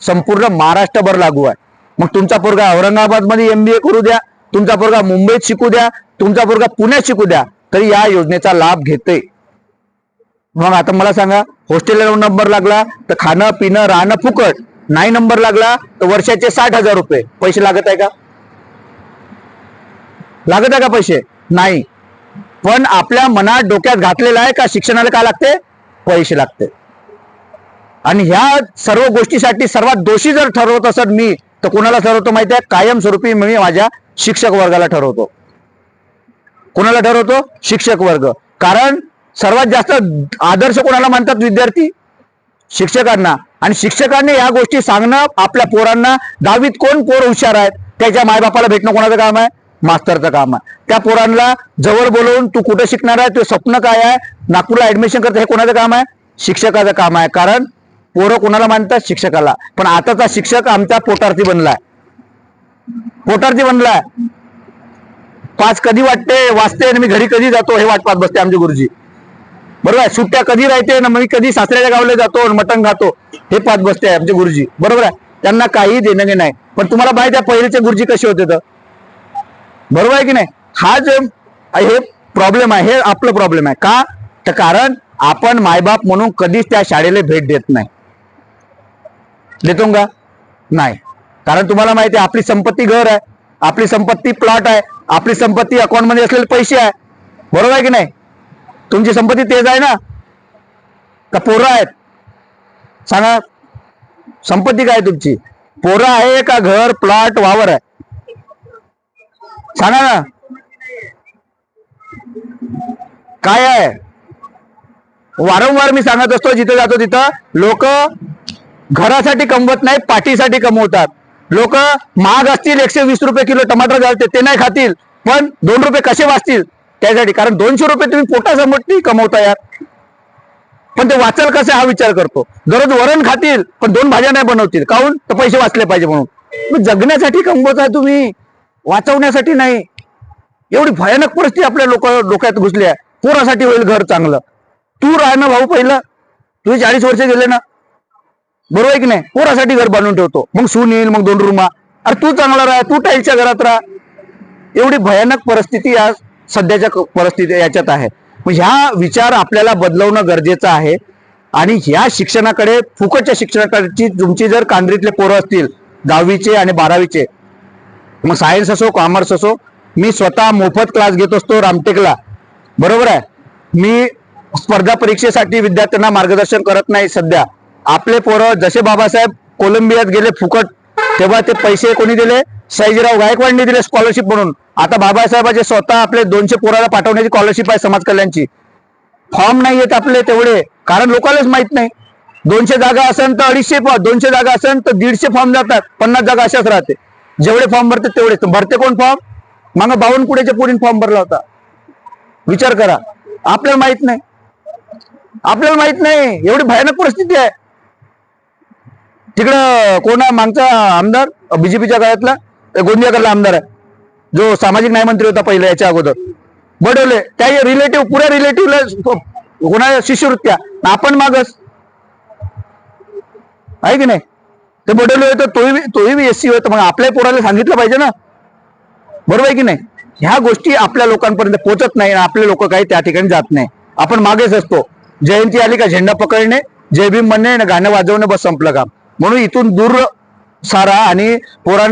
संपूर्ण महाराष्ट्रभर लागू आहे. मग तुमचा पोरगा औरंगाबादमध्ये एमबीए करू द्या तुमचा पोरगा मुंबईत शिकू द्या तुमचा पोरगा पुण्यात शिकू द्या तरी या योजनेचा लाभ घेते. मग आता मला सांगा हॉस्टेलला नंबर लागला तर खाणं पिणं राहणं फुकट. नाही नंबर लागला तर वर्षाचे साठ हजार रुपये. पैसे लागत आहे का? लागत आहे का पैसे? नाही. पण आपल्या मनात डोक्यात घातलेला आहे का? शिक्षणाला काय लागते? पैसे लागते. आणि ह्या सर्व गोष्टीसाठी सर्वात दोषी जर ठरवत असत मी तर कोणाला ठरवतो माहिती आहे? कायमस्वरूपी मी माझ्या शिक्षक वर्गाला ठरवतो. कोणाला ठरवतो? शिक्षक वर्ग. कारण सर्वात जास्त आदर्श कोणाला मानतात विद्यार्थी? शिक्षकांना. आणि शिक्षकांनी या गोष्टी सांगणं आपल्या पोरांना दहावीत कोण पोर हुशार आहेत? त्याच्या मायबापाला भेटणं कोणाचं काम आहे? मास्तरचं काम आहे. त्या पोरांना जवळ बोलवून तू कुठं शिकणार आहे? तुझं स्वप्न काय आहे? नागपूरला ऍडमिशन करतं हे कोणाचं काम आहे? शिक्षकाचं काम आहे. कारण पोरं कोणाला मानतात? शिक्षकाला. पण आताचा शिक्षक आमचा पोटार्थी बनलाय. पोटार्थी बनलाय. पाच कधी वाटते? वाचते आणि मी घरी कधी जातो? हे वाट पाहत बसते आमचे गुरुजी. बरोबर आहे? सुट्ट्या कधी राहते ना मी कधी सासऱ्याच्या गावला जातो मटण खातो? हे पाहत बसते आमचे गुरुजी. बरोबर आहे? त्यांना काही देणं नाही. पण तुम्हाला माहिती आहे पहिलेचे गुरुजी कसे होते तर? बरोबर आहे की नाही? हा जे हे प्रॉब्लेम आहे हे आपलं प्रॉब्लेम आहे. का? तर कारण आपण मायबाप म्हणून कधीच त्या शाळेला भेट देत नाही. देतो का? नाही. कारण तुम्हाला माहिती आहे आपली संपत्ती घर आहे आपली संपत्ती प्लॉट आहे आपली संपत्ती अकाउंटमध्ये असलेले पैसे आहे. बरोबर आहे की नाही? तुमची संपत्ती तेच आहे ना? का पोरं आहेत? सांगा. संपत्ती काय आहे तुमची? पोरं आहे का घर प्लॉट वावर आहे? सांगा ना. काय आहे? वारंवार मी सांगत असतो जिथे जातो तिथं लोक घरासाठी कमवत नाही पाठीसाठी कमवतात. लोक महाग असतील एकशे वीस रुपये किलो टमाटर घालते ते नाही खातील पण दोन रुपये कसे वाचतील? त्यासाठी कारण दोनशे रुपये तुम्ही पोटासमोर कमवता यार. पण ते वाचल कसे हा विचार करतो. दररोज वरण खातील पण दोन भाज्या नाही बनवतील. काहून? तर पैसे वाचले पाहिजे म्हणून. जगण्यासाठी कमवताय तुम्ही. वाचवण्यासाठी नाही. एवढी भयानक परिस्थिती आपल्या लोक डोक्यात घुसली आहे. पोरासाठी होईल घर चांगलं. तू राह ना भाऊ पहिलं. तुझे चाळीस वर्ष गेले ना. बरोबर आहे की नाही? पोरासाठी घर बांधून ठेवतो. मग सून येईल मग दोन रूमा अरे तू चांगला राह तू टाईलच्या घरात राहा. एवढी भयानक परिस्थिती या सध्याच्या परिस्थिती याच्यात आहे. मग ह्या विचार आपल्याला बदलवणं गरजेचं आहे. आणि ह्या शिक्षणाकडे फुकटच्या शिक्षणाकडची तुमची जर कांद्रीतले पोरं असतील दहावीचे आणि बारावीचे मग सायन्स असो कॉमर्स असो मी स्वतः मोफत क्लास घेत असतो रामटेकला. बरोबर आहे? मी स्पर्धा परीक्षेसाठी विद्यार्थ्यांना मार्गदर्शन करत नाही सध्या. आपले पोरं जसे बाबासाहेब कोलंबियात गेले फुकट तेव्हा ते पैसे कोणी दिले? सयाजीराव गायकवाडनी दिले स्कॉलरशिप म्हणून. आता बाबासाहेबाचे स्वतः आपले दोनशे पोराला पाठवण्याची स्कॉलरशिप आहे समाज कल्याणची. फॉर्म नाही येत आपले तेवढे कारण लोकांनाच माहीत नाही. दोनशे जागा असेल तर अडीचशे दोनशे जागा असेल तर दीडशे फॉर्म जातात पन्नास जागा अशाच राहते. जेवढे फॉर्म भरते तेवढेच भरते कोण फॉर्म? मग बावनकुळेच्या पुढील फॉर्म भरला होता. विचार करा. आपल्याला माहीत नाही. आपल्याला माहीत नाही. एवढी भयानक परिस्थिती आहे. तिकडं कोण आहे मागचा आमदार? बीजेपीच्या काळातला गोंदियाकडला आमदार आहे. जो सामाजिक न्याय मंत्री होता पहिले याच्या अगोदर. बडवले त्या रिलेटिव्ह पुऱ्या रिलेटिव्हला कोणा शिष्यवृत्त्या. आपण मागस आहे की नाही? ते बडवले होते तोही तोही बी एस सी होतं. मग आपल्या पोराला सांगितलं पाहिजे ना. बरोबर आहे की नाही? ह्या गोष्टी आपल्या लोकांपर्यंत पोहोचत नाही आणि आपले लोक काही त्या ठिकाणी जात नाही. आपण मागेच असतो. जयंती आली का झेंडा पकडणे जय भीम म्हणणे आणि गाणं वाजवणे बस संपलं काम. म्हणून इथून दूर सारा आणि पोरांना